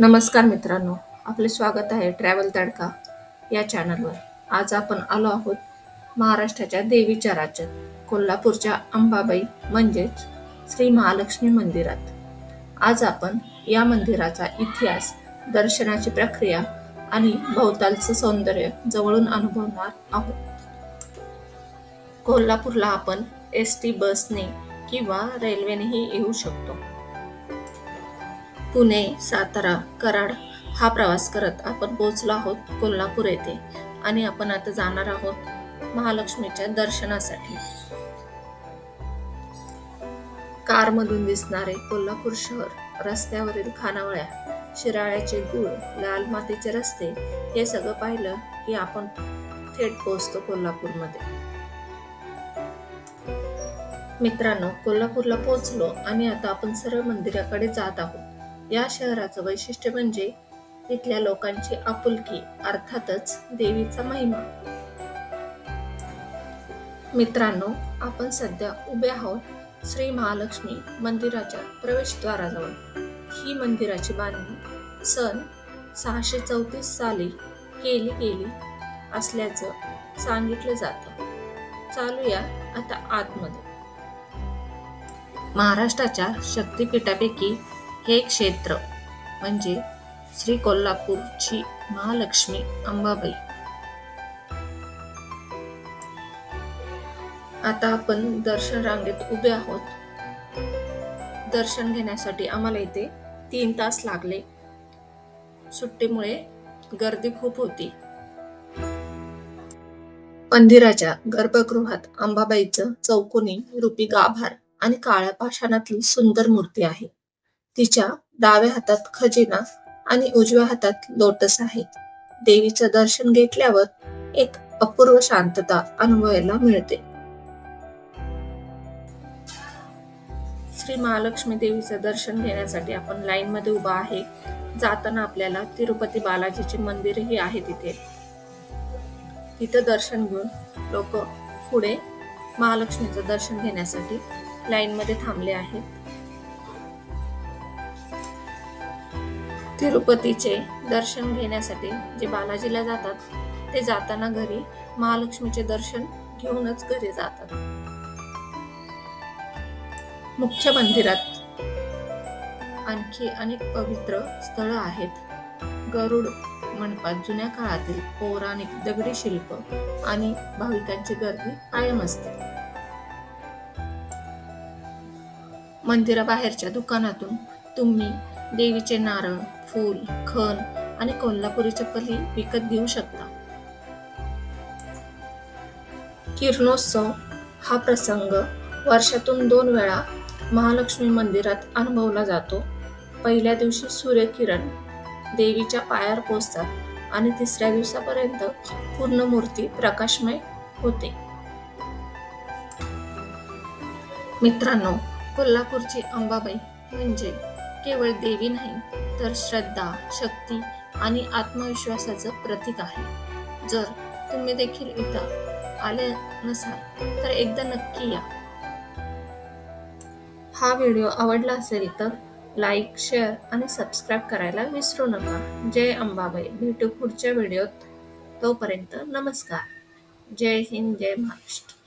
नमस्कार मित्रांनो आपले स्वागत आहे ट्रॅव्हल तडका या चॅनलवर. आज आपण आलो आहोत महाराष्ट्राच्या देवीच्या राज्यात कोल्हापूरच्या अंबाबाई म्हणजेच श्री महालक्ष्मी मंदिरात. आज आपण या मंदिराचा इतिहास दर्शनाची प्रक्रिया आणि भोवतालचं सौंदर्य जवळून अनुभवणार आहोत. कोल्हापूरला आपण एस टी बसने किंवा रेल्वेनेही येऊ शकतो. पुणे सातारा कराड हा प्रवास करत आपण पोहोचलो आहोत कोल्हापूर येथे. आणि आपण आता जाणार आहोत महालक्ष्मीच्या दर्शनासाठी. कारमधून दिसणारे कोल्हापूर शहर रस्त्यावरील खानावळ्या शिराळ्याचे गुळ लाल मातीचे रस्ते हे सगळं पाहिलं की आपण थेट पोहोचतो कोल्हापूरमध्ये. मित्रांनो कोल्हापूरला पोहोचलो आणि आता आपण सरळ मंदिराकडे जात आहोत. या शहराचं वैशिष्ट्य म्हणजे इथल्या लोकांची आपुलकी अर्थातच देवीचा महिमा. मित्रांनो आपण सध्या उभे आहोत श्री महालक्ष्मी मंदिराच्या प्रवेशद्वाराजवळ. ही मंदिराची बांधणी सन सहाशे चौतीस साली केली गेली असल्याचं सांगितलं जातं. चालूया आता आतमध्ये. महाराष्ट्राच्या शक्तिपीठापैकी हे क्षेत्र म्हणजे श्री कोल्हापूरची महालक्ष्मी अंबाबाई. आता आपण दर्शन रांगेत उभे आहोत. दर्शन घेण्यासाठी आम्हाला इथे तीन तास लागले. सुट्टीमुळे गर्दी खूप होती. मंदिराच्या गर्भगृहात अंबाबाईचं चौकोनी रूपी गाभार आणि काळ्या पाषाणातली सुंदर मूर्ती आहे. तिच्या डाव्या हातात खजिना आणि उजव्या हातात लोटस आहे. देवीचं दर्शन घेतल्यावर एक अपूर्व शांतता अनुभवायला मिळते. श्री महालक्ष्मी देवीचं दर्शन घेण्यासाठी आपण लाईन मध्ये उभा आहे. जाताना आपल्याला तिरुपती बालाजीचे मंदिरही आहे तिथे. तिथं दर्शन घेऊन लोक पुढे महालक्ष्मीचं दर्शन घेण्यासाठी लाईन मध्ये थांबले आहेत. तिरुपतीचे दर्शन घेण्यासाठी जे बालाजीला जातात ते जाताना घरी महालक्ष्मीचे दर्शन घेऊनच घरी जातात. मुख्य मंदिरात आणखी अनेक पवित्र स्थळं आहेत. गरुड मंडपात जुन्या काळातील पौराणिक दगडी शिल्प आणि भाविकांची गर्दी कायम असते. मंदिराबाहेरच्या दुकानातून तुम्ही देवीचे नारळ फूल खण आणि कोल्हापुरी चप्पलही विकत घेऊ शकता. किरणोत्सव हा प्रसंग वर्षातून दोन वेळा महालक्ष्मी मंदिरात अनुभवला जातो. पहिल्या दिवशी सूर्यकिरण देवीच्या पायावर पोचतात आणि तिसऱ्या दिवसापर्यंत पूर्ण मूर्ती प्रकाशमय होते. मित्रांनो कोल्हापूरची अंबाबाई म्हणजे केवळ देवी नाही तर श्रद्धा शक्ती आणि आत्मविश्वासाचं प्रतीक आहे. जर तुम्ही देखील इथं आले नसाल तर एकदा नक्की या. हा व्हिडिओ आवडला असेल तर लाईक शेअर आणि सबस्क्राईब करायला विसरू नका. जय अंबाबाई. भेटू पुढच्या व्हिडिओत. तोपर्यंत नमस्कार. जय हिंद जय महाराष्ट्र.